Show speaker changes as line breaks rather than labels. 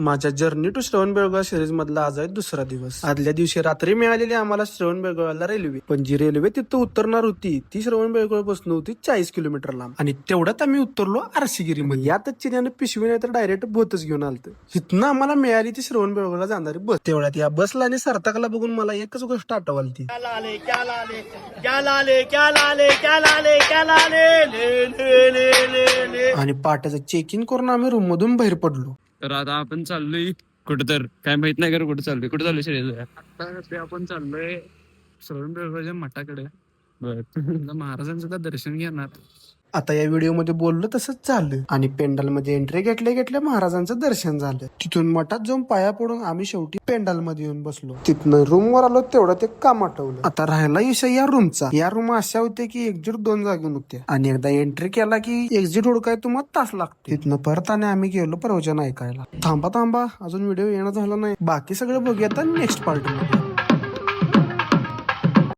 माझ्या journey to श्रवण Belgaum series मधला आज आहे दुसरा दिवस. आदल्या दिवशी रात्री मिळालेली आम्हाला श्रवण बेळगावला रेल्वे पण जी रेल्वे तिथं उतरणार होती ती श्रवण बेळगाव बसणं होती चाळीस किलोमीटर लांब. आणि तेवढ्यात आम्ही उतरलो आरसीगिरी मध्ये यातच चिन्यानं पिशवी नाही तर डायरेक्ट बोतच घेऊन आलत. इथनं आम्हाला मिळाली ती श्रवण बेळगावला जाणारी बस. तेवढ्यात या बसला आणि सार्थकला बघून मला एकच गोष्ट आठवली
ले
आणि पाट्याचं चेक इन करून आम्ही रूम मधून बाहेर पडलो.
तर आता आपण चाललोय कुठं तर काय माहीत नाही का कुठं चाललोय. कुठं चाललोय शरीर आता ते आपण चाललोय श्रवण मठाकडे. बर. महाराजांचं सुद्धा दर्शन घेणार?
आता या व्हिडिओमध्ये बोललो तसंच झालं. आणि पेंडलमध्ये एंट्री घेतल्या घेतल्या महाराजांचं दर्शन झालं. तिथून मठात जाऊन पाया पडून आम्ही शेवटी पेंडलमध्ये येऊन बसलो. तिथनं रूम वर आलो तेवढं ते काम आठवलं. आता राहिला विषय या रूमचा या रूम अशा होत्या की एक्झिट दोन जागेहून होत्या आणि एकदा एंट्री केला की एक्झिट हुडकाय तुम्हाला तास लागते. तिथनं परत आणि आम्ही गेलो प्रवचन ऐकायला. थांबा थांबा अजून व्हिडिओ येणं झाला नाही. बाकी सगळं बघूया आता नेक्स्ट पार्टमध्ये.